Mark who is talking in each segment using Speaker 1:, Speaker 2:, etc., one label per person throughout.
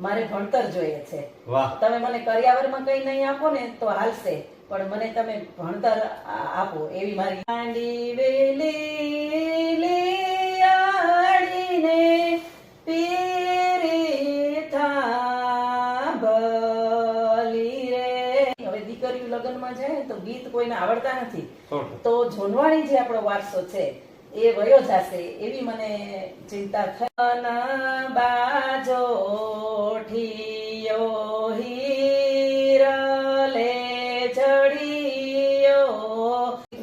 Speaker 1: મારે ભણતર જોઈએ છે. તમે મને કરિયાવરમાં કઈ નહીં આપો ને તો હાલશે. પણ મને તમે ભણતર આપો એવી મારી માંડી વેલી પીરી રે. હવે દીકરીઓ લગ્નમાં જાય તો ગીત કોઈને આવડતા નથી. તો જોનવાણી જે આપણો વારસો છે એ વયો જશે એવી મને ચિંતા થઈ. બાજો ઠિયો હીરલે ચડિયો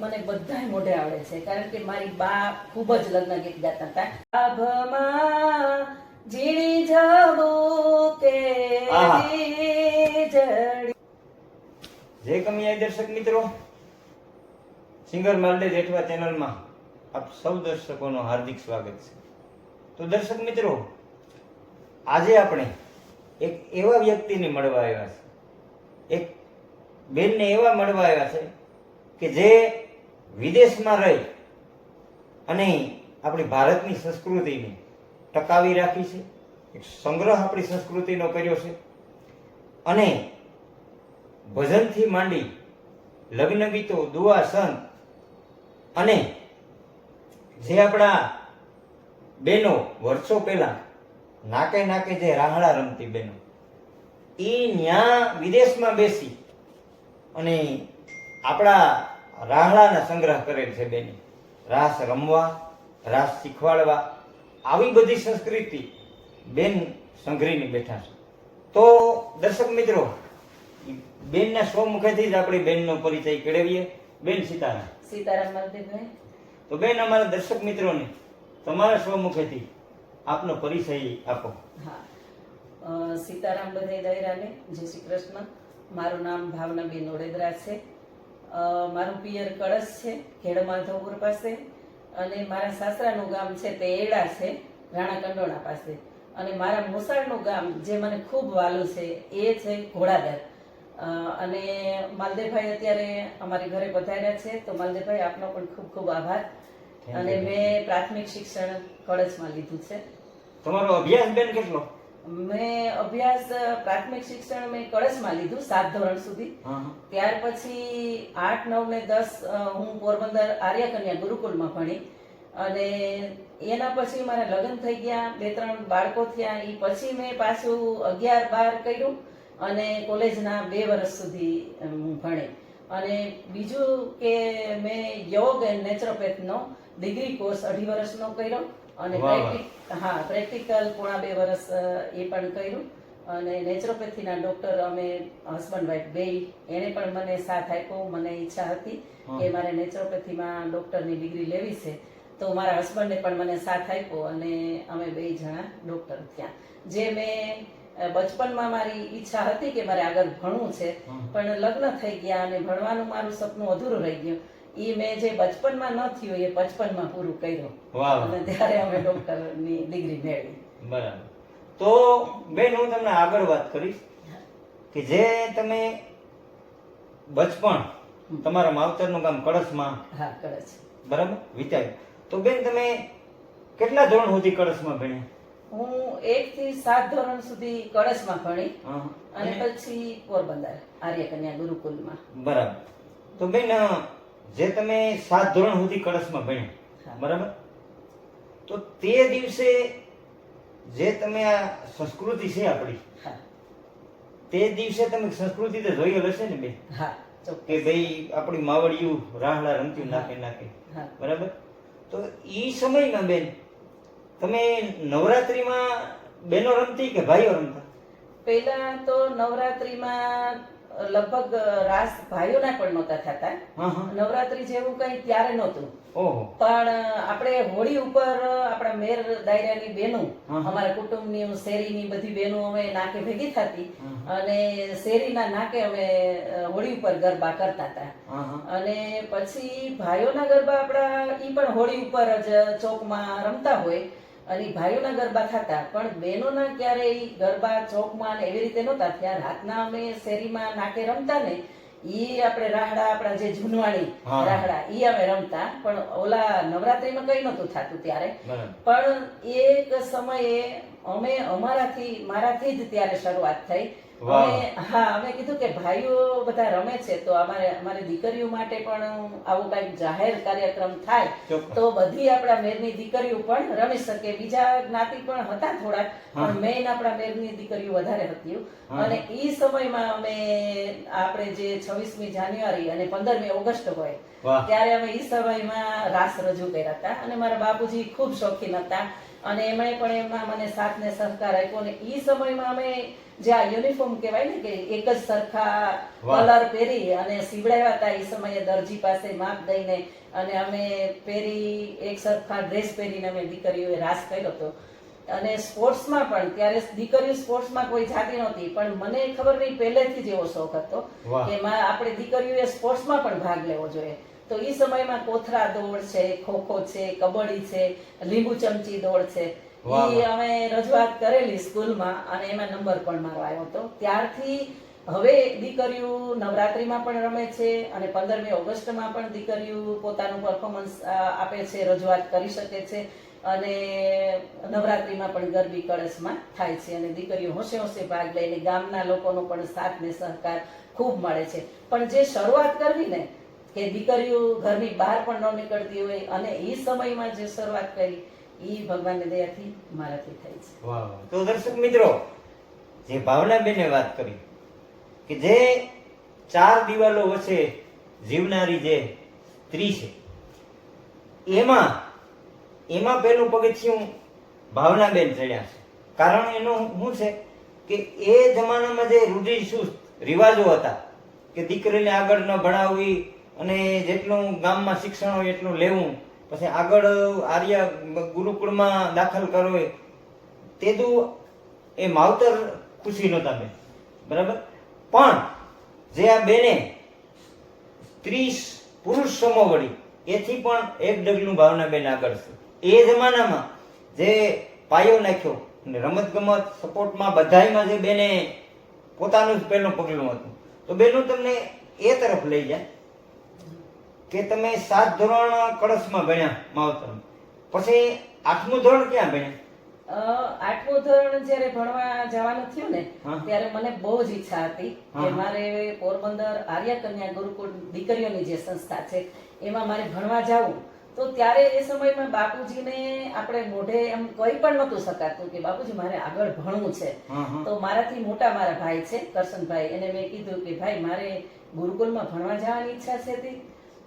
Speaker 1: મને બધા મોઢે આવડે છે કારણ કે મારી બા ખૂબ જ લગ્ન ગીત ગાતા હતા. આભમાં ઝીણી જવું કે
Speaker 2: જય કમિયા દર્શક મિત્રો સિંગર માલદે જેઠવા ચેનલમાં આપ સૌ દર્શકોનો હાર્દિક સ્વાગત છે. તો દર્શક મિત્રો, આજે આપણે એક એવા વ્યક્તિને મળવા આવ્યા છે. એક બેનને એવા મળવા આવ્યા છે કે જે વિદેશમાં રહી અને આપણી ભારતની સંસ્કૃતિને ટકાવી રાખી છે, એક સંગ્રહ આપણી સંસ્કૃતિનો કર્યો છે અને ભજનથી માંડી લગ્ન ગીતો દુઆ, સંત અને જે આપણા બેનો વર્ષો પહેલા નાકે નાકે જે રાહડા રમતી બેનો, એ ન્યા વિદેશમાં બેસી અને આપણા રાહડાના સંગ્રહ કરેલ છે બેની. રાસ રમવા, રાસ શીખવાડવા, આવી બધી સંસ્કૃતિ બેન સંઘરીને બેઠા છે. તો દર્શક મિત્રો બેનના સ્વમુખેથી જ આપણી બેનનો પરિચય કેળવીએ. બેન સીતારામ.
Speaker 1: સીતારામ
Speaker 2: તો બેન અમારા દર્શક મિત્રોને, તમારા સ્વમુખેથી આપનો પરિચય આપો.
Speaker 1: સીતારામ બધે દયરાને, જય શ્રી કૃષ્ણ. મારું નામ ભાવનાબેન ઓડેદરા છે. મારું પિયર કળશ છે, ખેડ માધવપુર પાસે. અને મારા સાસરાનું ગામ છે તે એડા છે, રાણા કંડોણા પાસે. અને મારા મોસાળનું ગામ, જે મને ખૂબ વાલું છે, એ છે ઘોડાદર. અને માલદેવભાઈ અત્યારે અમારી ઘરે પધાર્યા છે, તો માલદેવભાઈ આપનો પણ ખૂબ ખૂબ આભાર. અને. મેં પ્રાથમિક શિક્ષણ કળશમાં લીધું છે.
Speaker 2: તમારો અભ્યાસ બેન કેટલો?
Speaker 1: મેં અભ્યાસ પ્રાથમિક શિક્ષણ મેં કળશમાં લીધું સાત ધોરણ સુધી. ત્યાર પછી આઠ નવ ને દસ હું પોરબંદર આર્ય કન્યા ગુરુકુલમાં ભણી. અને એના પછી મારા લગ્ન થઈ ગયા બે ત્રણ બાળકો થયા. એ પછી મેં પાછું અગિયાર બાર કર્યું અને કોલેજના બે વર્ષ સુધી હું ભણી. અને બીજું કે મેં યોગ એન્ડ નેચરોપેથનો ડિગ્રી કોર્સ અઢી વર્ષનો કર્યો અને હા પ્રેક્ટિકલ પોણા બે વર્ષ એ પણ કર્યું. અને નેચરોપેથીના ડોક્ટર અમે હસબન્ડ વાઈફ બે એને પણ મને સાથ આપ્યો મને ઈચ્છા હતી કે મારે નેચરોપેથીમાં ડોક્ટરની ડિગ્રી લેવી છે. તો મારા હસબન્ડે પણ મને સાથ આપ્યો અને અમે બે જણા ડોક્ટર થયા. જે મેં બચપનમાં મારી ઈચ્છા હતી કે મારે આગળ ભણવું છે પણ લગ્ન થઈ ગયા અને ભણવાનું મારું સપનું અધૂરું રહી ગયું. એ મેં જે બચપનમાં ન થયું એ બચપનમાં પૂરું કર્યું. અને ત્યારે અમે ડોક્ટરની ડિગ્રી મેળવી.
Speaker 2: બરાબર. તો બેન હું તમને આગળ વાત કરીશ કે જે તમે બચપણ તમારા માવતરનું ગામ કળશમાં
Speaker 1: હા છે
Speaker 2: બરાબર? વિચાર્યું તો બેન તમે કેટલા ધોરણ સુધી કળશમાં ભણ્યા?
Speaker 1: હું એક થી સાત ધોરણ સુધી કળશમાં ભણી. અને પછી પોરબંદર આર્ય કન્યા ગુરુકુલમાં.
Speaker 2: બરાબર. તો બેન જે તમે સાત ધોરણ સુધી કળશમાં ભણ્યા. બરાબર? તો તે દિવસે જે તમે આ સંસ્કૃતિ છે આપણી તે દિવસે તમે સંસ્કૃતિ તો જોઈ હશે ને બેન?
Speaker 1: હા
Speaker 2: કે ભાઈ આપણી માવડિયું રાહડા રમતી નાખે નાખે બરાબર? તો ઈ સમયમાં બેન તમે નવરાત્રીમાં બેનો રમતી કે ભાઈઓ રમતા?
Speaker 1: પહેલા તો નવરાત્રીમાં લગભગ રાસ ભાઈઓના પણ નહોતા થતા. નવરાત્રી જેવું કઈ ત્યારે નહોતું. પણ આપણે હોળી ઉપર આપણા મેર દાયરાની બહેનો. અમારા કુટુંબની શેરીની બધી બહેનો અમે નાકે ભેગી થતી. અને શેરીના નાકે અમે હોળી ઉપર ગરબા કરતા હતા. અને પછી ભાઈઓના ગરબા આપણા ઈ પણ હોળી ઉપર જ ચોકમાં રમતા હોય. અને ભાઈઓના ગરબા થતા પણ બહેનોના ક્યારેય ગરબા ચોકમાં ને એવી રીતે નહોતા થયા. રાતના અમે શેરીમાં નાકે રમતા ને ઈ આપણે રાહડા આપણા જે જૂનવાણી રાહડા ઈ અમે રમતા. પણ ઓલા નવરાત્રીમાં કઈ નતું થતું ત્યારે. પણ એક સમયે અમે અમારાથી મારાથી જ ત્યારે શરૂઆત થઈ. હા અમે કીધું કે ભાઈઓ બધા રમે છે તો અમારે અમારી દીકરીઓ માટે પણ આવું કંઈક જાહેર કાર્યક્રમ થાય તો બધી આપણા મેરની દીકરીઓ પણ રમી શકે. બીજા જ્ઞાતિ પણ હતા થોડાક પણ મેઇન આપણા મેરની દીકરીઓ વધારે હતી. અને ઈ સમયમાં અમે આપણે જે છવ્વીસમી જાન્યુઆરી અને પંદરમી ઓગસ્ટ હોય ત્યારે અમે ઈ સમયમાં રાસ રજૂ કર્યા હતા. અને મારા બાપુજી ખૂબ શોખીન હતા. અને એમણે પણ એમાં મને સાથ ને સહકાર આપ્યો અને એ સમયમાં અમે જે આ યુનિફોર્મ કહેવાય ને કે એક જ સરખા કલર પહેરી અને સીવડાવ્યા હતા એ સમયે દરજી પાસે માપ દઈને અને અમે પહેરી એક સરખા ડ્રેસ પહેરીને અમે દીકરીઓએ રાસ કર્યો હતો. અને સ્પોર્ટ્સમાં પણ ત્યારે દીકરીઓ સ્પોર્ટ્સમાં કોઈ જાતી નહોતી પણ મને ખબર નહીં પહેલેથી જ એવો શોખ હતો. કે આપણે દીકરીઓએ સ્પોર્ટ્સમાં પણ ભાગ લેવો જોઈએ. તો એ સમયમાં કોથરા દોડ છે ખોખો છે કબડ્ડી છે લીંબુ ચમચી દોડ છે.
Speaker 2: એ
Speaker 1: ઈ અમે રજૂઆત કરેલી સ્કૂલમાં અને એમાં નંબર પણ મારો આવ્યો હતો. ત્યારથી હવે દીકરીઓ નવરાત્રીમાં પણ રમે છે અને પંદરમી ઓગસ્ટમાં પણ દીકરીઓ પોતાનું પરફોર્મન્સ આપે છે રજૂઆત કરી શકે છે અને નવરાત્રીમાં પણ ગરબી કળશમાં થાય છે અને દીકરીઓ હોશે હોશે ભાગ લઈને ગામના લોકોનો પણ સાથ ને સહકાર ખૂબ મળે છે. પણ જે શરૂઆત કરવી ને કે દીકરીઓ ઘરની બહાર પણ ન નીકળતી હોય અને એ સમયમાં જે શરૂઆત કરી એ ભગવાનની દયાથી મારાથી થઈ છે
Speaker 2: વાહ. તો દર્શક મિત્રો, જે ભાવનાબેને વાત કરી, કે જે ચાર દિવાલો વચ્ચે જીવનારી જે સ્ત્રી છે, એમાં એમાં પેલું પગથિયું ભાવનાબેન ચડ્યા છે કારણ એનું શું છે કે એ જમાનામાં જે રૂઢિચુસ્ત રિવાજો હતા, કે દીકરીને આગળ ન ભણાવવી અને જેટલું ગામમાં શિક્ષણ હોય એટલું લેવું. પછી આગળ આર્ય ગુરુકુળમાં દાખલ કરવો તો એ માવતર ખુશી નહોતા બેન બરાબર? પણ જે આ બેને ત્રીસ પુરુષ સમો વળી, એથી પણ એક ડગલું ભાવનાબેન આગળ છે. એ જમાનામાં જે પાયો નાખ્યો અને રમત ગમત સપોર્ટમાં બધાયમાં જે બેને પોતાનું જ પહેલું પગલું હતું. તો બેનું તમને એ તરફ લઈ જાય. કે તમે સાત ધોરણ કળશમાં ભણ્યા માવતર. પછી આઠમું ધોરણ ક્યાં ભણ્યા?
Speaker 1: આઠમું ધોરણ જ્યારે ભણવા જવાનું થયું ને ત્યારે મને બહુ જ ઈચ્છા હતી કે મારે પોરબંદર આર્ય કન્યા ગુરુકુળ દીકરીઓની જે સંસ્થા છે એમાં મારે ભણવા જવું. તો ત્યારે એ સમયમાં બાપુજીને આપણે મોઢે એમ કોઈ પણ નહોતું શકાતું કે બાપુજી મારે આગળ ભણવું છે. તો મારાથી મોટા મારા ભાઈ છે કરશનભાઈ એને મેં કીધું કે ભાઈ મારે ગુરુકુલમાં ભણવા જવાની ઈચ્છા છે તી.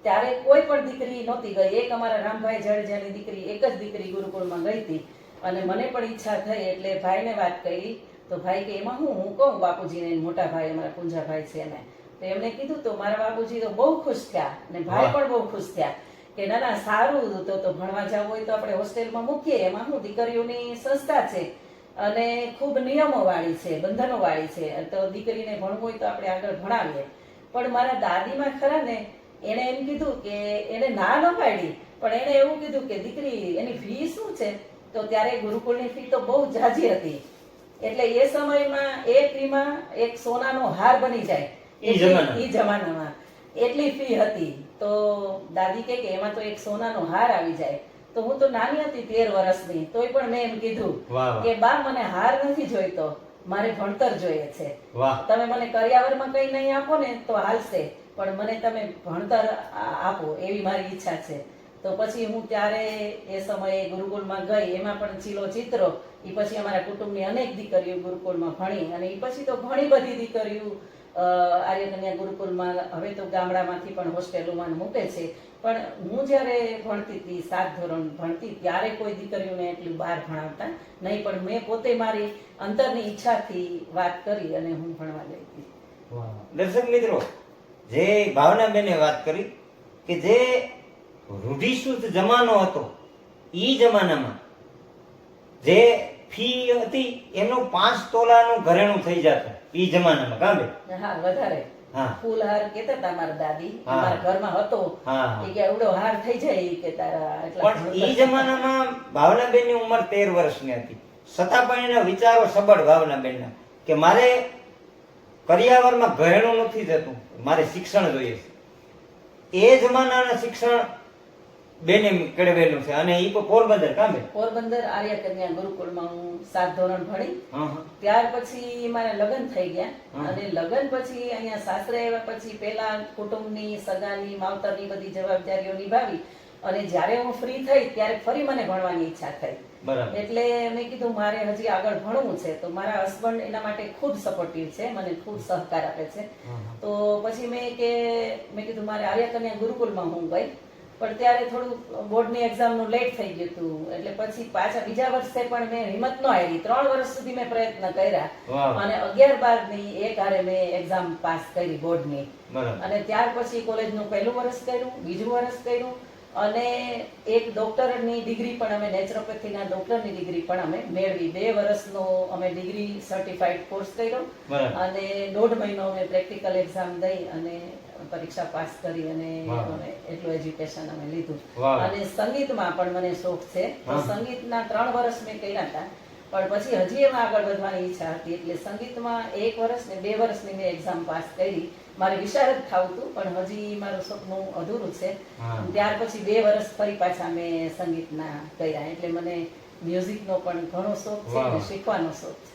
Speaker 1: ત્યારે કોઈ પણ દીકરી નહોતી ગઈ. એક અમારા રામભાઈ જાડેજાની દીકરી એક જ દીકરી ગુરુકુળમાં ગઈ હતી. અને મને પણ ઈચ્છા થઈ એટલે ભાઈને વાત કરી. તો ભાઈ કે એમાં હું હું કહું બાપુજીને? મોટા ભાઈ અમારા પૂંજાભાઈ છે એને તો એમણે કીધું તો મારા બાપુજી તો બહુ ખુશ થયા. અને ભાઈ પણ બહુ ખુશ થયા કે ના ના સારું તો તો ભણવા જવું હોય તો આપણે હોસ્ટેલમાં મૂકીએ. એમાં હું દીકરીઓની સંસ્થા છે? અને ખૂબ નિયમો વાળી છે બંધનો વાળી છે. તો દીકરીને ભણવું હોય તો આપણે આગળ ભણાવીએ. પણ મારા દાદીમાં ખરા ને એણે એમ કીધું કે એને ના ન પાડી પણ એણે એવું કીધું કે દીકરી એની ફી શું છે? તો ત્યારે ગુરુકુળની ફી તો બહુ જાજી હતી. એટલે એ સમયમાં એક ફીમાં એક સોનાનો હાર બની જાય.
Speaker 2: એ જમાનામાં.
Speaker 1: એટલી ફી હતી. તો દાદી કે એમાં તો એક સોનાનો હાર આવી જાય. તો હું તો નાની હતી તેર વર્ષની તોય પણ મેં એમ કીધું કે બા મને હાર નથી જોઈતો. મારે ભણતર જોઈએ છે. તમે મને કરિયાવરમાં કઈ નહીં આપો ને તો હાલશે. પણ મને તમે ભણતર આપો એવી મારી ઈચ્છા છે. તો પછી હું ત્યારે એ સમયે ગુરુકુળમાં ગઈ, એમાં પણ ચીલો ચિત્રો એ પછી અમારા કુટુંબની અનેક દીકરીઓ ગુરુકુળમાં ભણી અને એ પછી તો ઘણી બધી દીકરીઓ આર્યકન્યા આર્ય ગુરુકુળમાં, હવે તો ગામડામાંથી પણ હોસ્ટેલોમાં મૂકે છે. પણ હું જ્યારે ભણતી હતી, સાત ધોરણ ભણતી, ત્યારે કોઈ દીકરીઓને એટલું બહાર ભણાવતા નહીં, પણ મેં પોતે મારી અંતરની ઈચ્છાથી વાત કરી અને હું ભણવા ગઈ હતી.
Speaker 2: દર્શક મિત્રો જે ભાવનાબેને વાત કરી કે જે રૂઢિશુદ્ધ જમાનો હતો એ જમાનામાં જે ફી હતી એનું પાંચ તોલાનું ઘરેણું થઈ જતું ઈ જમાનામાં કાં
Speaker 1: હા વધારે.
Speaker 2: હા.
Speaker 1: ફૂલ હાર કેતા હતા મારા દાદી. મારા ઘરમાં હતો. એ કે એવડો હાર થઈ જાય કે તારા
Speaker 2: પણ ઈ જમાનામાં ભાવનાબેનની ઉંમર તેર વર્ષની હતી. છતાં પણ એના વિચારો સબળ ભાવનાબેનના કે મારે કરિયાવરમાં ઘરેણું નથી જતું. મારે શિક્ષણ જોઈએ છે. એ જમાનાના શિક્ષણ બેને કેળવેલું છે અને ઈ પોરબંદર કામે
Speaker 1: પોરબંદર આર્ય કન્યા ગુરુકુળમાં હું સાત ધોરણ ભણી. ત્યાર પછી મારા લગ્ન થઈ ગયા. અને લગ્ન પછી અહીંયા સાસરે આવ્યા પછી પેલા કુટુંબની સગાની માવતરની બધી જવાબદારીઓ નિભાવી. અને જ્યારે હું ફ્રી થઈ ત્યારે ફરી મને ભણવાની ઈચ્છા થઈ. એટલે મેં કીધું મારે હજી આગળ ભણવું છે. તો મારા હસબન્ડ એના માટે ખૂબ સપોર્ટિવ છે મને ખૂબ સહકાર આપે છે. તો પછી મેં કે મેં કીધું મારે આર્ય કન્યા ગુરુકુલમાં હું ગઈ. પણ ત્યારે થોડું બોર્ડની એક્ઝામનું લેટ થઈ ગયું હતું. એટલે પછી પાછા બીજા વર્ષે પણ મેં હિંમત ન આવી ત્રણ વર્ષ સુધી મેં પ્રયત્ન કર્યા. અને અગિયાર બારની એક હારે મેં એક્ઝામ પાસ કરી બોર્ડની. અને ત્યાર પછી કોલેજનું પહેલું વર્ષ કર્યું બીજું વર્ષ કર્યું. અને એક ડોક્ટરની ડિગ્રી પણ અમે નેચરોપેથીના ડોક્ટરની ડિગ્રી પણ અમે મેળવી. બે વર્ષનો અમે ડિગ્રી સર્ટિફાઈડ કોર્સ કર્યો. અને દોઢ મહિનો અમે પ્રેક્ટિકલ એક્ઝામ દઈ અને પરીક્ષા પાસ કરી અને અમે એટલું એજ્યુકેશન અમે લીધું. અને સંગીતમાં પણ મને શોખ છે. સંગીતના ત્રણ વર્ષ મેં કર્યા હતા. પણ પછી હજી એમાં આગળ વધવાની ઈચ્છા હતી. એટલે સંગીતમાં એક વર્ષ ને બે વર્ષની મેં એક્ઝામ પાસ કરી. મારે વિશારદ થવું હતું પણ હજી મારું સપનું અધૂરું છે. ત્યાર પછી બે વર્ષ ફરી પાછા મેં સંગીતના કર્યા એટલે મને મ્યુઝિકનો પણ ઘણો શોખ છે અને શીખવાનો શોખ છે.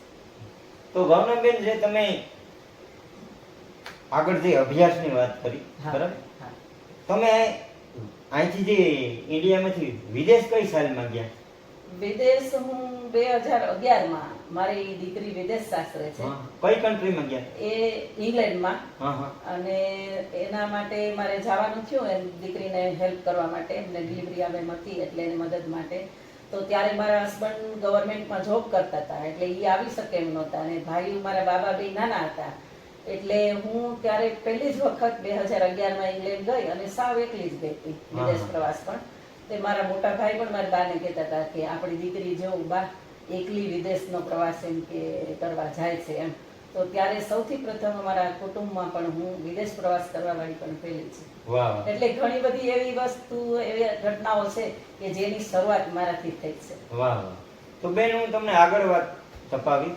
Speaker 2: તો ભાવનાબેન જે તમે આગળ જે અભ્યાસની વાત કરી બરાબર. તમે અહીંથી જે ઇન્ડિયામાંથી વિદેશ કઈ સાલમાં ગયા?
Speaker 1: વિદેશ હું બે હજાર અગિયારમાં મારી દીકરી વિદેશ સાસરે છે.
Speaker 2: કઈ કન્ટ્રીમાં ગયા?
Speaker 1: એ ઇંગ્લેન્ડમાં. અને એના માટે મારે જવાનું થયું એમ દીકરીને હેલ્પ કરવા માટે. એમને ડિલિવરી આવે હતી એટલે એની મદદ માટે. તો ત્યારે મારા હસબન્ડ ગવર્મેન્ટમાં જોબ કરતા હતા. એટલે એ આવી શકે એમ નહોતા. અને ભાઈ મારા બાબા બે નાના હતા. એટલે હું ત્યારે પહેલી જ વખત બે હજાર અગિયારમાં ઇંગ્લેન્ડ ગઈ અને સાવ એકલી જ ગઈ હતી વિદેશ પ્રવાસ પણ તે મારા મોટા ભાઈ પણ મારા બાને કહેતા હતા કે આપણી દીકરી જો બા એકલી વિદેશનો પ્રવાસ એમ કે કરવા જાય છે એમ. તો ત્યારે સૌથી પ્રથમ અમારા કુટુંબમાં પણ હું વિદેશ પ્રવાસ કરવા વાળી પણ પહેલી છું. એટલે ઘણી બધી એવી વસ્તુ એવી ઘટનાઓ છે કે જેની શરૂઆત મારાથી થઈ છે.
Speaker 2: વાહ. વાહ તો બેન હું તમને આગળ વાત તપાવી.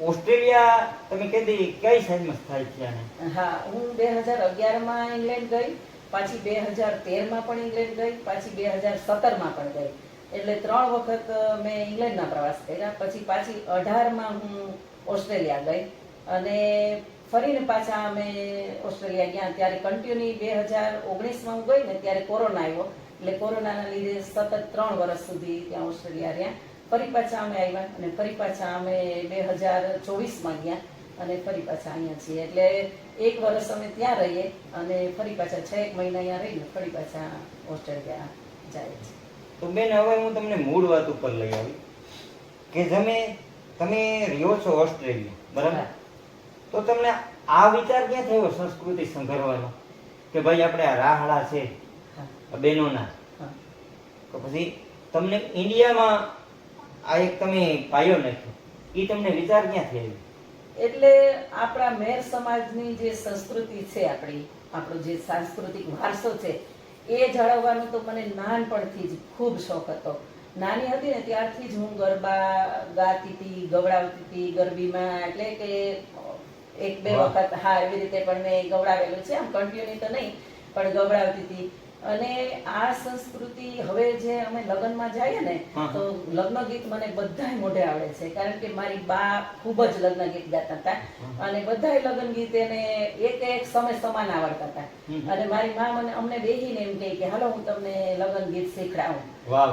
Speaker 2: ઓસ્ટ્રેલિયા તમે કીધી કઈ સાઈડમાં સ્થાયી થયા
Speaker 1: હા હું બે હજાર અગિયારમાં ઇંગ્લેન્ડ ગઈ. પાછી બે હજાર તેરમાં પણ ઇંગ્લેન્ડ ગઈ, પાછી બે હજાર સત્તરમાં પણ ગઈ. એટલે ત્રણ વખત મેં ઇંગ્લેન્ડના પ્રવાસ કર્યા. પછી પાછી અઢારમાં હું ઓસ્ટ્રેલિયા ગઈ અને ફરીને પાછા અમે ઓસ્ટ્રેલિયા ગયા. ત્યારે કન્ટિન્યુ બે હજાર ઓગણીસમાં હું ગઈ ને ત્યારે કોરોના આવ્યો. એટલે કોરોનાના લીધે સતત ત્રણ વર્ષ સુધી ત્યાં ઓસ્ટ્રેલિયા રહ્યા. ફરી પાછા અમે આવ્યા અને ફરી પાછા અમે બે હજાર ચોવીસમાં ગયા. અને ફરી પાછા અહીંયા છીએ. એટલે એક વર્ષ અમે ત્યાં રહીએ અને ફરી પાછા છ એક મહિના અહીંયા રહીને ફરી પાછા ઓસ્ટ્રેલિયા જાય છે.
Speaker 2: તો બેન હવે હું તમને મૂળ વાત ઉપર લઈ આવી કે તમે તમે રહ્યો છો ઓસ્ટ્રેલિયા બરાબર? તો તમને આ વિચાર ક્યાં થયો સંસ્કૃતિ સંઘરવાનો? કે ભાઈ આપણે આ રાહડા છે બહેનોના. તો પછી તમને ઇન્ડિયામાં આ એક તમે પાયો નાખ્યો. એ તમને વિચાર ક્યાંથી આવ્યો
Speaker 1: એટલે આપણા મેર સમાજની જે સંસ્કૃતિ છે આપણી આપણો જે સાંસ્કૃતિક વારસો છે એ જાળવવાનો તો મને નાનપણથી જ ખૂબ શોખ હતો. નાની હતી ને ત્યારથી જ હું ગરબા ગાતી હતી ગવડાવતી હતી ગરબીમાં એટલે કે એક બે વખત હા એવી રીતે પણ મેં ગવડાવેલું છે આમ કન્ટિન્યુ તો નહીં પણ ગવડાવતી હતી. અને આ સંસ્કૃતિ હવે જે અમે લગ્નમાં જઈએ ને તો લગ્ન ગીત મને બધાય મોઢે આવડે છે. કારણ કે મારી બા ખૂબ જ લગ્ન ગીત ગાતા હતા. અને બધાય લગ્ન ગીત એને એક એક સમય સમાન આવડતા હતા. અને મારી મા મને અમને બેહીને એમ કહે કે હાલો હું તમને લગ્ન ગીત શીખડાવું.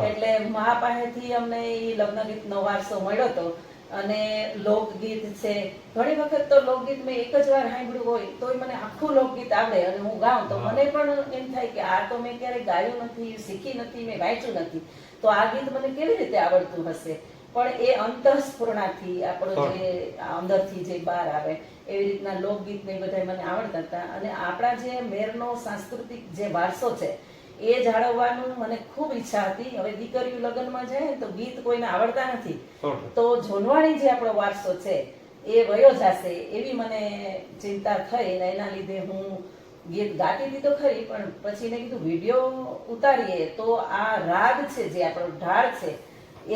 Speaker 1: એટલે મા પાસેથી અમને એ લગ્ન ગીતનો વારસો મળ્યો હતો અને લોકગીત છે. ઘણી વખત તો લોકગીત મેં એક જ વાર સાંભળ્યું હોય તોય મને આખું લોકગીત આવડે અને હું ગાઉં. તો મને પણ એમ થાય કે આ તો મેં ક્યારેય ગાયું નથી શીખી નથી મેં વાંચ્યું નથી. તો આ ગીત મને કેવી રીતે આવડતું હશે? પણ એ અંતઃસ્ફૂર્ણાથી આપણો જે અંદરથી જે બહાર આવે એવી રીતના લોકગીત ને બધા મને આવડતા હતા. અને આપણા જે મેરનો સાંસ્કૃતિક જે વારસો છે એ જાળવવાનું મને ખૂબ ઈચ્છા હતી. હવે દીકરીઓ લગ્નમાં જાય તો ગીત કોઈને આવડતા નથી. તો જોનવાણી જે આપણો વારસો છે એ વયો જશે એવી મને ચિંતા થઈ ને એના લીધે હું ગીત ગાતી તો ખરી પણ પછી મેં કીધું વીડિયો ઉતારીએ તો આ રાગ છે જે આપણો ઢાળ છે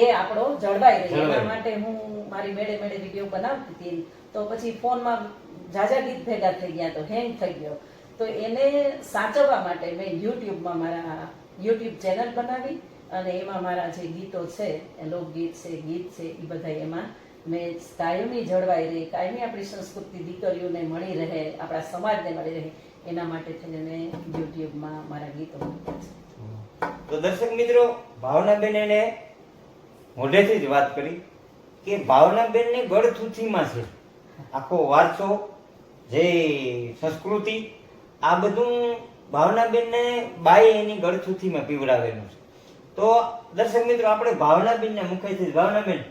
Speaker 1: એ આપણો જળવાઈ રહે. એના માટે હું મારી મેળે મેળે વીડિયો બનાવતી હતી. તો પછી ફોનમાં જાજા ગીત ભેગા થઈ ગયા તો હેંગ થઈ ગયો. તો એને સાચવવા માટે મેં યુટ્યુબમાં મારા યુટ્યુબ ચેનલ બનાવી અને એમાં મારા જે ગીતો છે લોકગીત છે, ગીત છે એ બધા એમાં મેં કાયમી જળવાઈ રહે, કાયમી આપણી સંસ્કૃતિ દીકરીઓને મળી રહે, આપણા સમાજને મળી રહે, એના માટે થઈને મેં યુટ્યુબમાં મારા ગીતો મૂક્યા
Speaker 2: તો દર્શક મિત્રો ભાવનાબેન એને મોઢેથી જ વાત કરી કે ભાવનાબેનની ગળથૂથીમાં છે. આખો વારસો જે સંસ્કૃતિ આ બધું ભાવનાબેનને બાઈ એની ગળથૂથીમાં પીવડાવેલું છે. તો દર્શક મિત્રો, આપણે ભાવનાબેનને મુખેથી ભાવનાબેન,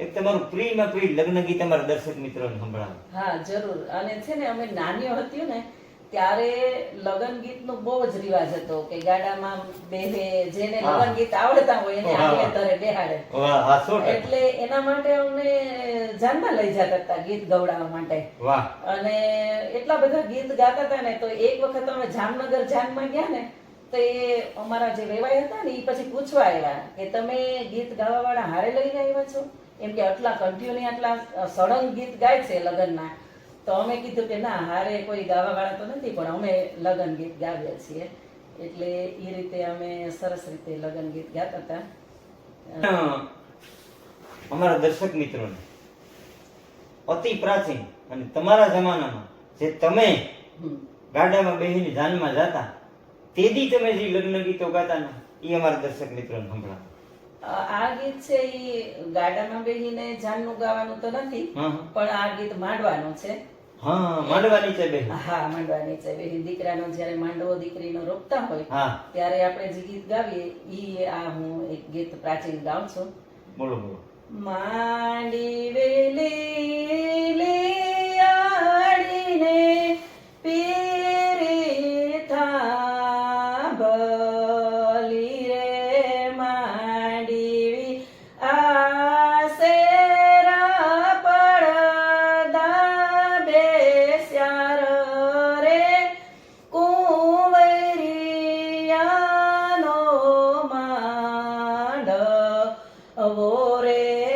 Speaker 2: એક તમારું પ્રિયમાં પ્રિય લગ્ન ગીત અમારા દર્શક મિત્રોને સંભળાવો.
Speaker 1: હા, જરૂર. અને છે ને, અમે નાનીઓ હતી ને ત્યારે ગીત ગીતનો બહુ જ રિવાજ હતો કે ગાડામાં બેહે જેને લગન ગીત આવડતા હોય એને
Speaker 2: હા.
Speaker 1: તરે બેહાડે. એટલે એના માટે અમને જાનમાં લઈ જતા હતા ગીત ગવડાવવા માટે. અને એટલા બધા ગીત ગાતા હતા ને તો એક વખત અમે જામનગર જાનમાં ગયા ને તો એ અમારા જે વેવાય હતા ને એ પછી પૂછવા આવ્યા કે તમે ગીત ગાવા વાળા હારે લઈને આવ્યા છો? એમ કે આટલા કન્ટિન્યુ આટલા સળંગ ગીત ગાય છે લગ્નના. તો અમે કીધું કે ના હારે કોઈ ગાવા વાળા તો નથી પણ અમે લગ્ન ગીત ગાવીએ છીએ. એટલે એ રીતે અમે સરસ રીતે લગ્ન ગીત ગાતા હતા.
Speaker 2: અમારા દર્શક મિત્રોને અતિ પ્રાચીન અને તમારા જમાનામાં જે તમે ગાડામાં બેહીને જાનમાં જાતા તેથી તમે જે લગ્ન ગીતો ગાતા ને એ અમારા દર્શક મિત્રોને સંભળાવો.
Speaker 1: આ ગીત છે એ ગાડામાં બેહીને જાનનું ગાવાનું તો નથી. પણ આ ગીત માંડવાનું છે.
Speaker 2: હા માંડવાની છે બેન.
Speaker 1: હા માંડવાની છે. બેહી દીકરાનો જ્યારે માંડવો દીકરીનો રોપતા હોય
Speaker 2: હા.
Speaker 1: ત્યારે આપણે જે ગીત ગાવીએ ઈ આ હું એક ગીત પ્રાચીન ગાઉં છું.
Speaker 2: બોલો બોલો.
Speaker 1: માંડી વેલી આડીને પીરી માંડવો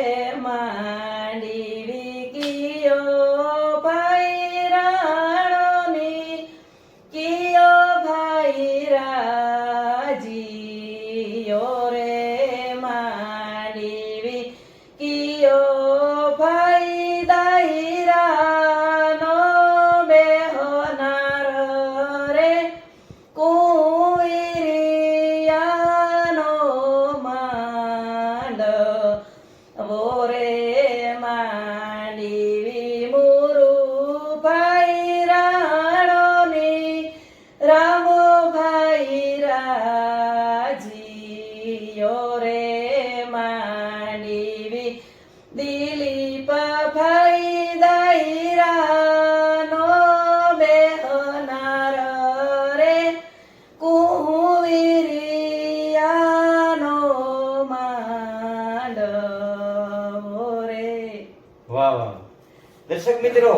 Speaker 2: દર્શક મિત્રો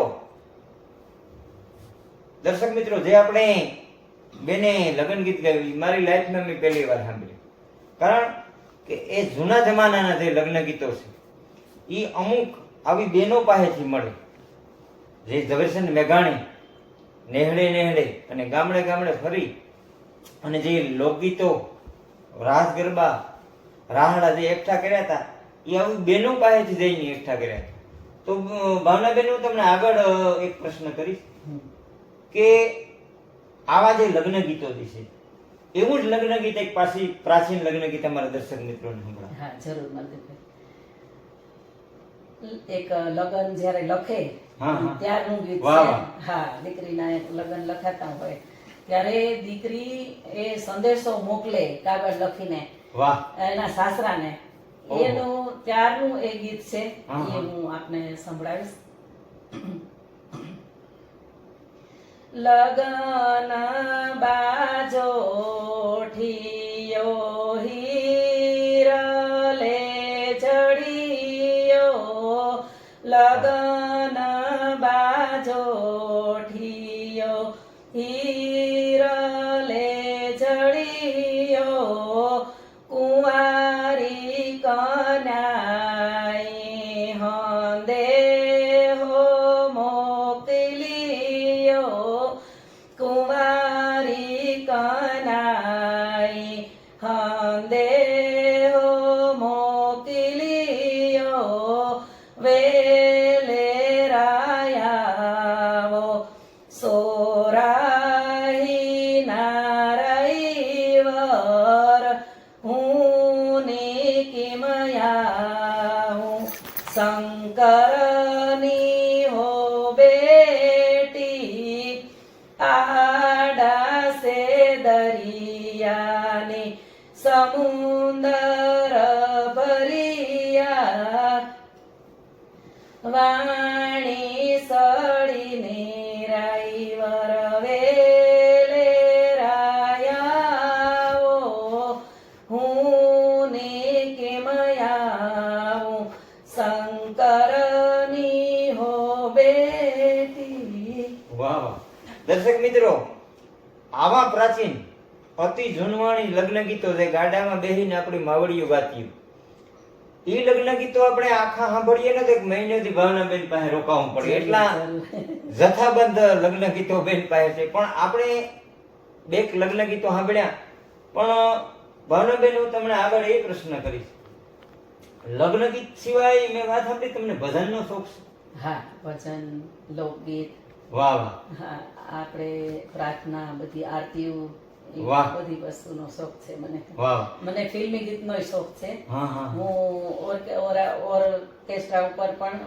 Speaker 2: દર્શક મિત્રો, જે આપણે બેને લગ્ન ગીત ગાયું મારી લાઈફમાં મેં પહેલી વાર સાંભળ્યું. કારણ કે એ જૂના જમાનાના જે લગ્ન ગીતો છે, એ અમુક આવી બેનો પાસેથી મળે. જે ઝવેરચંદ મેઘાણી નેહડે નેહડે અને ગામડે ગામડે ફરી અને જે લોકગીતો, રાસ ગરબા, રાહડા જે એકઠા કર્યા હતા, એ આવી બેનો પાસેથી જઈને એકઠા કર્યા હતા. તો ભાવનાબેન હું તમને આગળ એક પ્રશ્ન કરીશ. કે આવા જે લગ્ન ગીતો વિશે એવું જ લગ્ન ગીત એક પાછી પ્રાચીન લગ્ન ગીત અમારા દર્શક મિત્રોને સંભળાવો.
Speaker 1: હા જરૂર મનદીપભાઈ એક લગ્ન જ્યારે લખે. ત્યારનું ગીત છે. હા દીકરીના એક લગ્ન લખાતા હોય. ત્યારે દીકરી એ સંદેશો મોકલે કાગળ લખીને એના સાસરાને. એનું ત્યારનું એ ગીત છે એ
Speaker 2: હા.
Speaker 1: આપને સંભળાવીશ. લગન બાજો ઠિયો હીરલે ચડિયો. લગન બાજો ઠિયો હીરલે
Speaker 2: દર્શક મિત્રો, આવા પ્રાચીન અતિ જૂનવાણી લગ્ન ગીતો જે ગાડામાં બેહીને આપણી માવડીઓ ગાતી એ લગ્ન ગીતો આપણે આખા સાંભળીએ ને તો એક મહિનેથી ભાવનાબેન પાસે રોકાવું પડે. એટલા જથ્થાબંધ લગ્ન ગીતો બેન પાસે છે. પણ આપણે બે લગ્ન ગીતો સાંભળ્યા. પણ ભાવનાબેન હું તમને આગળ એ પ્રશ્ન કરીશ. લગ્ન ગીત સિવાય મેં વાત સાંભળી, તમને ભજનનો શોખ છે?
Speaker 1: હા, ભજન, લોકગીત
Speaker 2: વાહ વાહ.
Speaker 1: હા આપણે પ્રાર્થના બધી આરતીઓ
Speaker 2: વાહ.
Speaker 1: બધી વસ્તુનો શોખ છે મને.
Speaker 2: વાહ
Speaker 1: મને ફિલ્મી ગીતનો શોખ છે.
Speaker 2: હા હા.
Speaker 1: હું ઓર- ઓર્કેસ્ટ્રા ઉપર પણ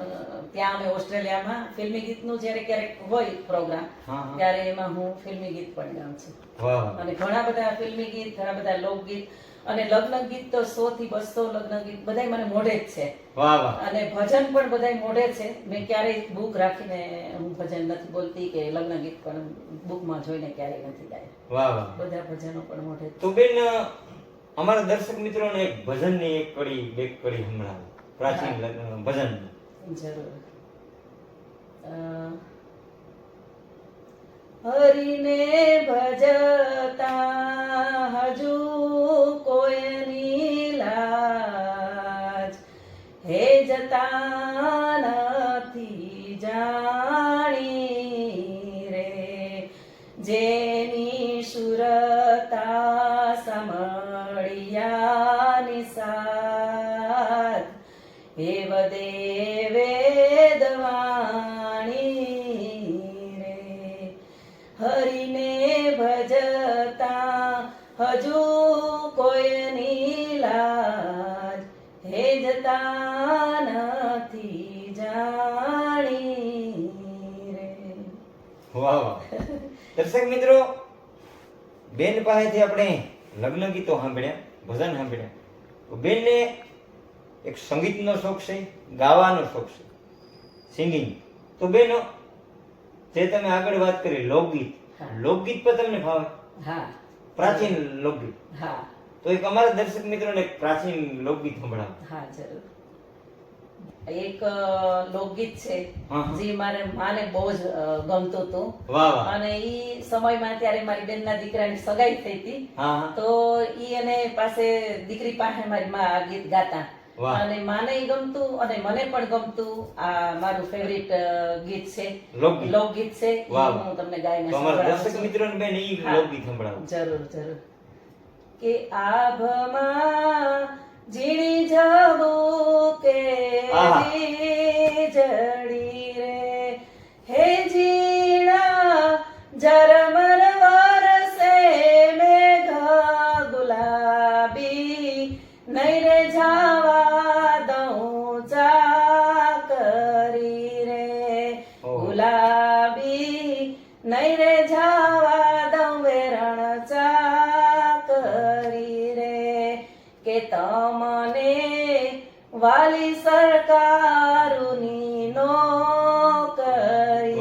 Speaker 1: ત્યાં અમે ઓસ્ટ્રેલિયામાં ફિલ્મી ગીતનું જ્યારે ક્યારેક હોય પ્રોગ્રામ ત્યારે એમાં હું ફિલ્મી ગીત પણ ગાઉં છું. અને ઘણા બધા ફિલ્મી ગીત ઘણા બધા લોકગીત અને લગ્ન ગીત તો સો થી બસો લગ્ન ગીત બધાય મને મોઢે જ છે.
Speaker 2: વાહ વાહ.
Speaker 1: અને ભજન પણ બધાય મોઢે છે. મેં ક્યારેય બુક રાખીને હું ભજન નથી બોલતી કે લગ્ન ગીત પણ બુકમાં જોઈને ક્યારેય નથી ગાય.
Speaker 2: વાહ વાહ.
Speaker 1: બધા ભજનો પણ મોઢે
Speaker 2: તો બેન અમારા દર્શક મિત્રોને એક ભજનની એક કડી બે કડી હમણાં પ્રાચીન લગ્ન ભજન
Speaker 1: જરૂર. હરિને ભજતા હજુ કોઈની લાજ. હે જતા નથી જાણી રે. જેની સુરતા સમળિયાની સાથ. હે
Speaker 2: દેવે દર્શક મિત્રો બેન પાસેથી આપણે લગ્ન ગીતો સાંભળ્યા ભજન સાંભળ્યા. તો બેનને એક સંગીતનો શોખ છે ગાવાનો શોખ છે સિંગિંગ. તો બેન જે તમે આગળ વાત કરી લોકગીત. લોકગીત પર તમને ભાવે
Speaker 1: હા.
Speaker 2: પ્રાચીન લોકગીત.
Speaker 1: હા.
Speaker 2: તો એક અમારા દર્શક મિત્રોને પ્રાચીન લોકગીત સંભળાવો.
Speaker 1: હા જરૂર. એક લોકગીત છે. જે મારે માને બહુ જ ગમતું હતું. અને ઈ સમયમાં ત્યારે મારી બેનના દીકરાની સગાઈ થઈ હતી. તો ઈ એને પાસે દીકરી પાસે મારી માં આ ગીત ગાતા. અને માને ઈ ગમતું અને મને પણ ગમતું. આ મારું ફેવરિટ ગીત છે.
Speaker 2: લોકગીત.
Speaker 1: છે. હું તમને ગાઈને સંભળાવું
Speaker 2: મિત્રોને બેન ઈ લોકગીત સંભળાવો.
Speaker 1: જરૂર જરૂર. કે આભમાં ઝીણી જવું કે. જડી રે હે ઝીણા ઝરમર વરસે મેઘા ગુલાબી નહીં રે જાવા દઉં ચાકરી રે
Speaker 2: ઓહો.
Speaker 1: ગુલાબી નહીં રે જાવા દઉં વેરણ ચાકરી તમને વાલી સરકારુની નોકરી.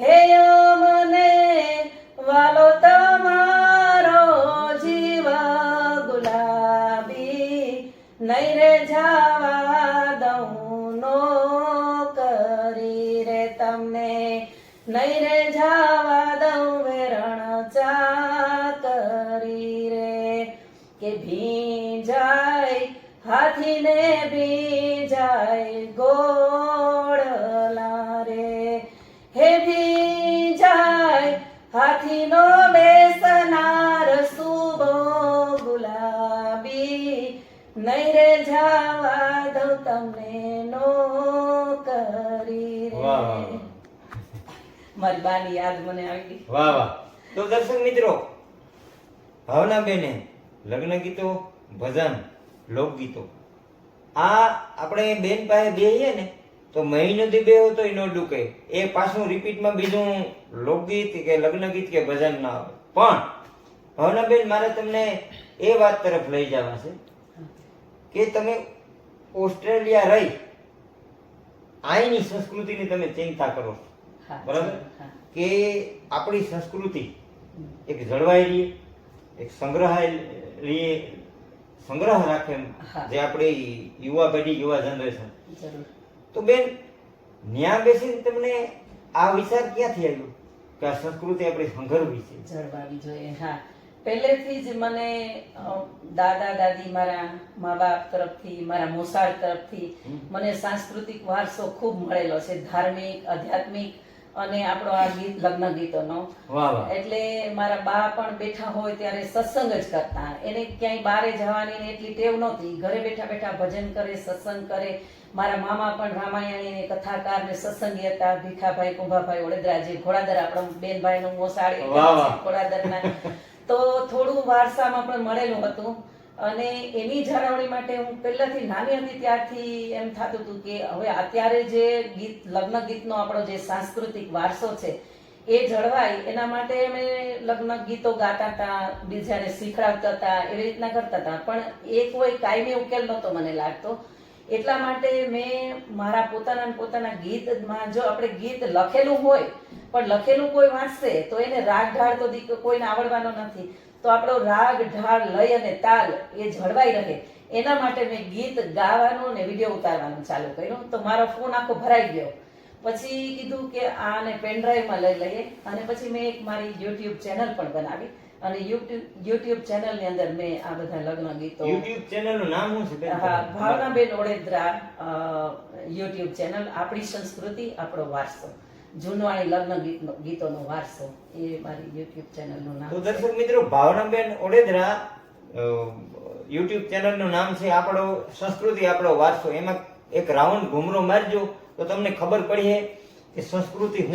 Speaker 1: હે મને વાલો તમારો જીવ ગુલાબી નહીં રે જાવા દઉં નો કરી રે તમને નહીં હાથીને ભીજાય ગોળલા રે હે ભીંજાય હાથીનો બેસનાર સુબો ગુલાબી. નહીં રે જાવા દઉં તમને રે.
Speaker 2: વાહ વાહ વાહ.
Speaker 1: મારી બાની યાદ મને આવી ગઈ.
Speaker 2: વાહ વાહ. તો દર્શક મિત્રો ભાવના બેને લગ્ન ગીતો ભજન લોકગીતો આ આપણે બેન પાસે બેહીએ ને તો મહિનોથી બે તો એનો ડૂકે એ પાછું રિપીટમાં બીજું લોકગીત કે લગ્ન ગીત કે ભજન ના આવે પણ ભાવનાબેન મારે તમને એ વાત તરફ લઈ જવા છે કે તમે ઓસ્ટ્રેલિયા રહી અહીંની સંસ્કૃતિની તમે ચિંતા કરો બરાબર? કે આપણી સંસ્કૃતિ એક જળવાઈ રહીએ એક સંગ્રહાય રહીએ સંગ્રહ રાખે. જે આપણે યુવા પેઢી યુવા જનરેશન. તો બેન ન્યા બેસીને તમને આ વિચાર ક્યાંથી આવ્યો? કે આ સંસ્કૃતિ આપણે સંઘરવી છે
Speaker 1: જળવાવી જોઈએ હા. પહેલેથી જ મને દાદા દાદી મારા મા બાપ તરફથી મારા મોસાળ તરફથી મને સાંસ્કૃતિક વારસો ખૂબ મળેલો છે. ધાર્મિક આધ્યાત્મિક અને આપણો આ ગીત લગ્ન ગીતોનો. એટલે મારા બા પણ બેઠા હોય ત્યારે સત્સંગ જ કરતા. એને ક્યાંય બારે જવાની એટલી ટેવ નહોતી. ઘરે બેઠા બેઠા ભજન કરે સત્સંગ કરે. મારા મામા પણ રામાયણ કથાકાર ને સત્સંગી હતા. ભીખાભાઈ કુંભાભાઈ ઓળેદરા જે ઘોડાદર આપણા બેનભાઈ નું મોસાળી
Speaker 2: ઘોડાદર ના
Speaker 1: ઘોડાદરના તો થોડું વારસામાં પણ મળેલું હતું. અને એની જાળવણી માટે હું પહેલાથી નાની હતી ત્યારથી એમ થતું હતું કે હવે અત્યારે જે ગીત, લગ્ન ગીતનો આપણો જે સાંસ્કૃતિક વારસો છે, એ જળવાય. એના માટે અમે લગ્ન ગીતો ગાતા હતા, બીજાને શીખડાવતા હતા, એવી રીતના કરતા હતા. પણ એ કોઈ કાયમી ઉકેલ નહોતો મને લાગતો. એટલા માટે મેં મારા પોતાના પોતાના ગીતમાં જો આપણે ગીત લખેલું હોય, પણ લખેલું કોઈ વાંચશે, તો એને રાગ ઢાળ તો કોઈને આવડવાનો નથી. તો આપણો રાગ ઢાળ લય અને તાલ એ જળવાઈ રહે. એના માટે મેં ગીત ગાવાનું ને વીડિયો ઉતારવાનું ચાલુ કર્યું. તો મારો ફોન આખો ભરાઈ ગયો. પછી કીધું કે આને પેનડ્રાઈવમાં લઈ લઈએ. અને પછી મેં એક મારી યુટ્યુબ ચેનલ પણ બનાવી. અને યુટ્યુબ યુટ્યુબ ચેનલની અંદર મેં આ બધા લગ્ન ગીતો
Speaker 2: યુટ્યુબ ચેનલનું નામ શું છે બેન?
Speaker 1: હા ભાવનાબેન ઓળેદ્રા યુટ્યુબ ચેનલ આપણી સંસ્કૃતિ આપણો વારસો. જૂનવાણી લગ્ન ગીત ગીતોનો વારસો એ મારી યુટ્યુબ ચેનલનું નામ
Speaker 2: તો. દર્શક મિત્રો ભાવનાબેન ઓડેદરા યુટ્યુબ ચેનલનું નામ છે આપણો સંસ્કૃતિ આપણો વારસો એમાં એક રાઉન્ડ ઘૂમરો મારજો તો તમને ખબર પડી કે સંસ્કૃતિ